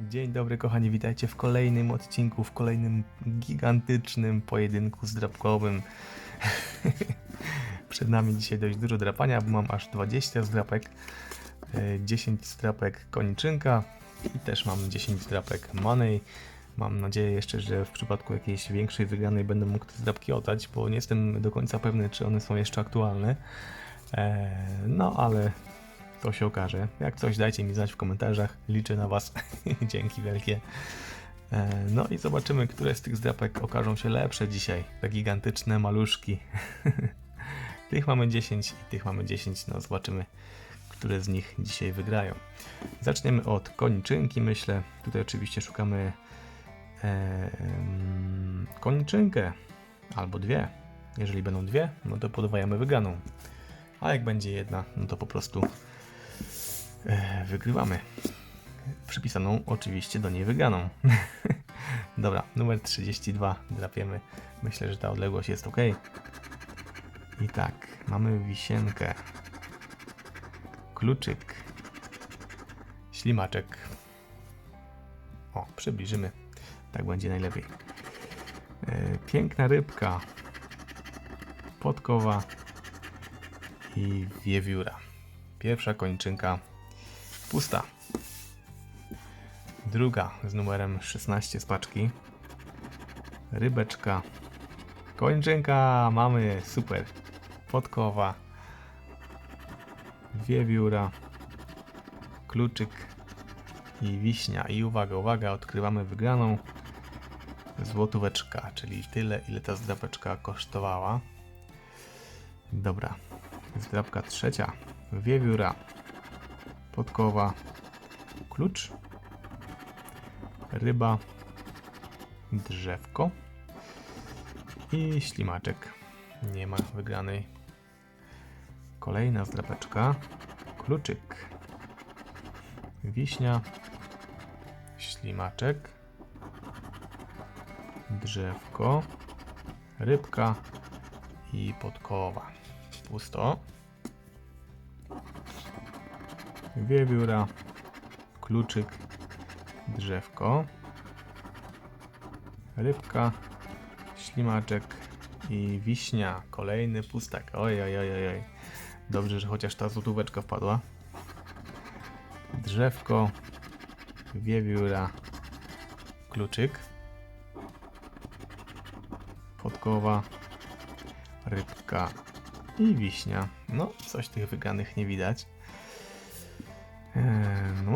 Dzień dobry kochani, witajcie w kolejnym odcinku, w kolejnym gigantycznym pojedynku zdrapkowym. Przed nami dzisiaj dość dużo drapania, bo mam aż 20 zdrapek, e, 10 zdrapek koniczynka i też mam 10 zdrapek money. Mam nadzieję jeszcze, że w przypadku jakiejś większej wygranej będę mógł te zdrapki oddać, bo nie jestem do końca pewny, czy one są jeszcze aktualne. E, No ale to się okaże. Jak coś dajcie mi znać w komentarzach. Liczę na Was. Dzięki wielkie. E, No i zobaczymy, które z tych zdrapek okażą się lepsze dzisiaj. Te gigantyczne maluszki. tych mamy 10 i tych mamy 10. No zobaczymy, które z nich dzisiaj wygrają. Zaczniemy od koniczynki, myślę. Tutaj oczywiście szukamy e, koniczynkę albo dwie. Jeżeli będą dwie, no to podwajamy wygraną. A jak będzie jedna, no to po prostu wygrywamy. Przypisaną oczywiście do niej wygraną. Dobra, numer 32 drapiemy. Myślę, że ta odległość jest ok. I tak, mamy wisienkę, kluczyk, ślimaczek. O, przybliżymy. Tak będzie najlepiej. E, piękna rybka, podkowa i wiewióra. Pierwsza kończynka pusta. Druga z numerem 16 z paczki. Rybeczka. Kończynka mamy, super. Podkowa. Wiewióra. Kluczyk i wiśnia. I uwaga, uwaga, odkrywamy wygraną. Złotóweczka, czyli tyle, ile ta zdrapeczka kosztowała. Dobra, Zdrabka trzecia. Wiewióra. Podkowa. Klucz. Ryba. Drzewko. I ślimaczek. Nie ma wygranej. Kolejna zdrapeczka. Kluczyk. Wiśnia. Ślimaczek. Drzewko. Rybka. I podkowa pusto. Wiewióra, kluczyk, drzewko, rybka, ślimaczek i wiśnia. Kolejny pustak. Oj, oj, oj, oj. Dobrze, że chociaż ta złotóweczka wpadła. Drzewko, wiewióra, kluczyk, podkowa, rybka i wiśnia. No, coś tych wygranych nie widać.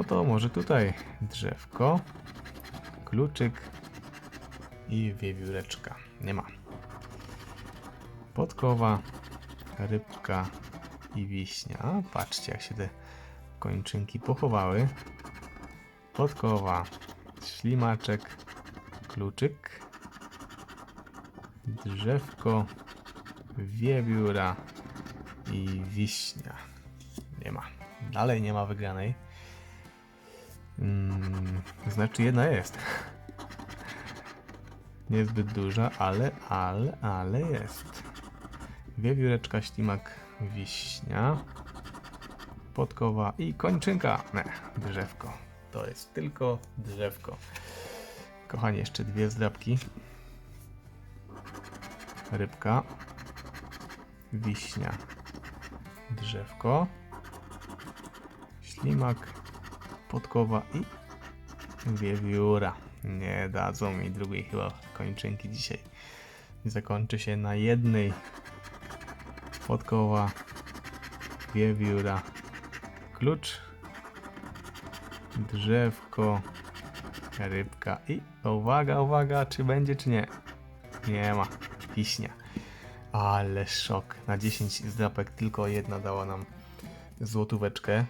No to może tutaj drzewko, kluczyk i wiewióreczka. Nie ma. Podkowa, rybka i wiśnia. Patrzcie, jak się te kończynki pochowały. Podkowa, ślimaczek, kluczyk, drzewko, wiewióra i wiśnia. Nie ma. Dalej nie ma wygranej. Mm, znaczy jedna jest. Niezbyt duża, ale, ale, ale jest. Wiewióreczka, ślimak, wiśnia, podkowa i kończynka. Ne, drzewko. To jest tylko drzewko. Kochani, jeszcze dwie zdrabki. Rybka, wiśnia, drzewko, ślimak, podkowa i wiewióra. Nie dadzą mi drugiej chyba kończynki dzisiaj. Zakończy się na jednej. Podkowa, wiewióra, klucz, drzewko, rybka i uwaga, uwaga, czy będzie, czy nie? Nie ma. Wiśnia. Ale szok. Na 10 zdrapek tylko jedna dała nam złotóweczkę.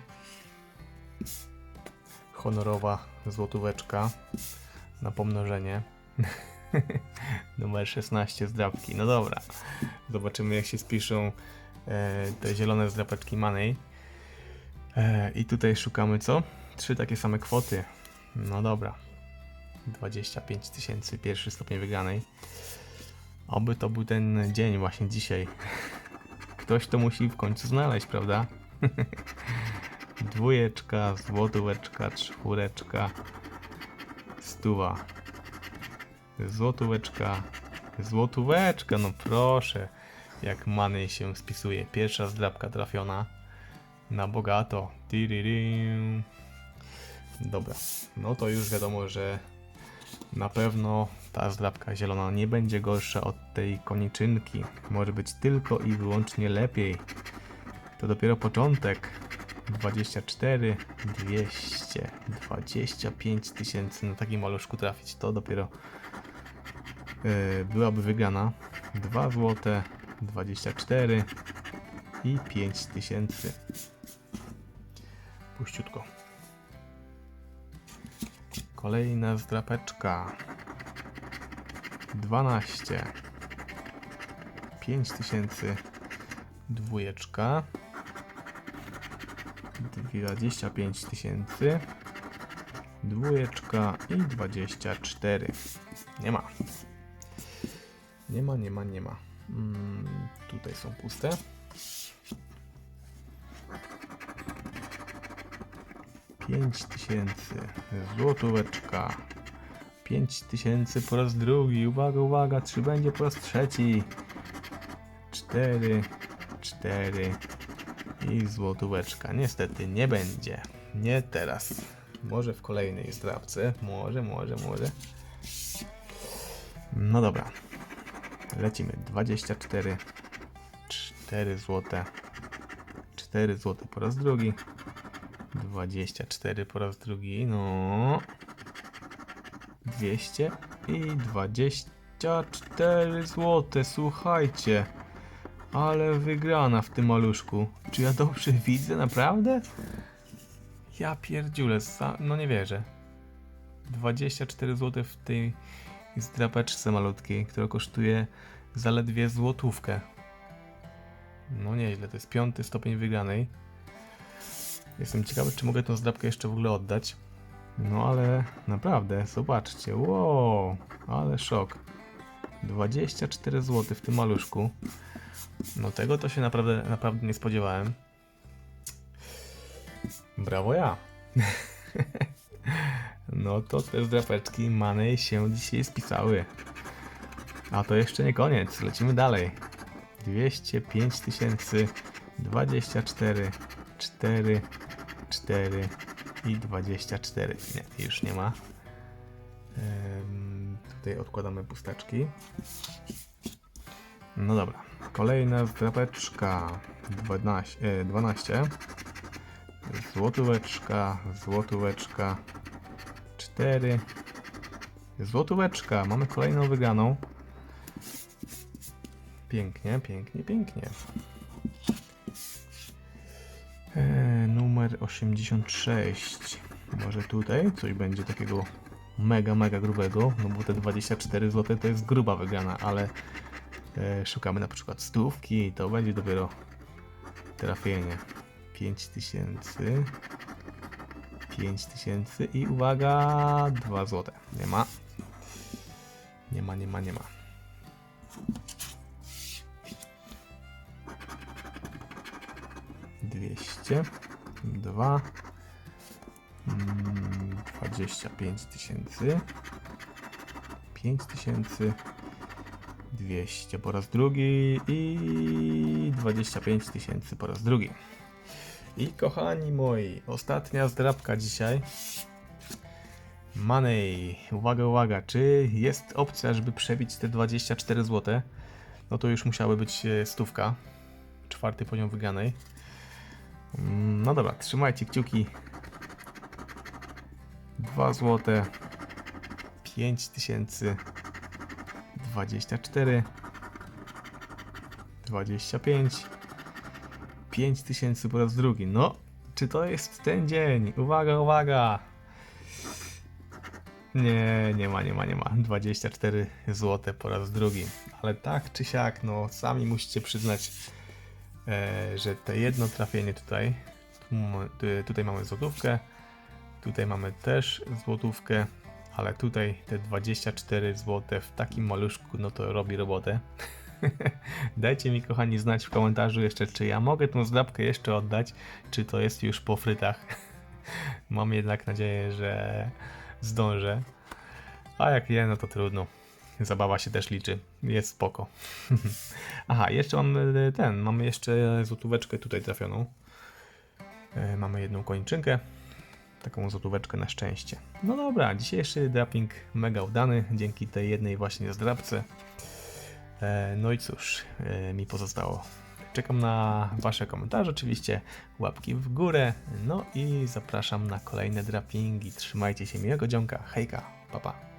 Honorowa złotóweczka na pomnożenie. Numer 16 zdrapki. No dobra. Zobaczymy jak się spiszą e, te zielone zdrapeczki Money. E, I tutaj szukamy co? Trzy takie same kwoty. No dobra. 25 tysięcy pierwszy stopień wygranej. Oby to był ten dzień właśnie dzisiaj. Ktoś to musi w końcu znaleźć, prawda? Dwójeczka, złotóweczka, czwóreczka, stuwa, złotóweczka, złotóweczka, no proszę, jak Money się spisuje. Pierwsza zdrabka trafiona na bogato. Tiririm. Dobra, no to już wiadomo, że na pewno ta zdrabka zielona nie będzie gorsza od tej koniczynki. Może być tylko i wyłącznie lepiej. To dopiero początek. 24, 200, 25 tysięcy na takim maluszku trafić. To dopiero yy, byłaby wygrana. 2 złote, 24 i 5 tysięcy. Puściutko. Kolejna zdrapeczka. 12. 5000. Dwójeczka. 25 tysięcy. Dwójeczka i 24. Nie ma. Nie ma, nie ma, nie ma. Mm, tutaj są puste. Pięć tysięcy. Złotóweczka. Pięć tysięcy po raz drugi. Uwaga, uwaga, trzy będzie po raz trzeci. Cztery, cztery i złotóweczka. Niestety nie będzie. Nie teraz. Może w kolejnej zdrawce. Może, może, może. No dobra. Lecimy. 24. 4 złote. 4 złote po raz drugi. 24 po raz drugi. No. 200 i 24 złote. Słuchajcie. Ale wygrana w tym maluszku. Czy ja dobrze widzę, naprawdę? Ja pierdziule, sa- no nie wierzę. 24 zł w tej zdrapeczce malutkiej, która kosztuje zaledwie złotówkę. No nieźle, to jest piąty stopień wygranej. Jestem ciekawy, czy mogę tą zdrapkę jeszcze w ogóle oddać. No ale naprawdę, zobaczcie, wow, ale szok. 24 zł w tym maluszku. No tego to się naprawdę, naprawdę nie spodziewałem. Brawo ja. no to te zdrapeczki Money się dzisiaj spisały. A to jeszcze nie koniec, lecimy dalej. 205 tysięcy, 24, 4, 4 i 24. Nie, już nie ma. Em, tutaj odkładamy pusteczki. No dobra. Kolejna zdrapeczka. 12, e, 12. Złotóweczka, złotóweczka. 4. Złotóweczka. Mamy kolejną wygraną. Pięknie, pięknie, pięknie. E, numer 86. Może tutaj coś będzie takiego mega, mega grubego. No bo te 24 zł to jest gruba wygrana, ale e, szukamy na przykład stówki i to będzie dopiero trafienie. 5000 5000 i uwaga 2 zł. Nie ma. Nie ma, nie ma, nie ma. Dwieście, dwa, mm, dwadzieścia pięć tysięcy, pięć tysięcy, 200 po raz drugi i 25 tysięcy po raz drugi. I kochani moi, ostatnia zdrabka dzisiaj. Money, uwaga, uwaga, czy jest opcja, żeby przebić te 24 zł? No to już musiały być e, stówka, czwarty poziom wygranej. Mm, No dobra, trzymajcie kciuki. 2 zł, 5 tysięcy, 24 25 5000 po raz drugi. No, czy to jest ten dzień? Uwaga, uwaga! Nie, nie ma, nie ma, nie ma. 24 zł po raz drugi. Ale tak czy siak, no sami musicie przyznać, e, że te jedno trafienie tutaj, tutaj mamy złotówkę, tutaj mamy też złotówkę, ale tutaj te 24 zł w takim maluszku, no to robi robotę. Dajcie mi kochani znać w komentarzu jeszcze, czy ja mogę tą zdrabkę jeszcze oddać, czy to jest już po frytach. Mam jednak nadzieję, że zdążę. A jak nie, no to trudno. Zabawa się też liczy. Jest spoko. Aha, jeszcze mamy e, ten, mamy jeszcze złotóweczkę tutaj trafioną. E, Mamy jedną kończynkę. Taką złotóweczkę na szczęście. No dobra, dzisiejszy draping mega udany, dzięki tej jednej właśnie zdrabce. E, No i cóż, e, mi pozostało. Czekam na Wasze komentarze, oczywiście łapki w górę. No i zapraszam na kolejne drapingi. Trzymajcie się, miłego dzionka. Hejka, papa. Pa.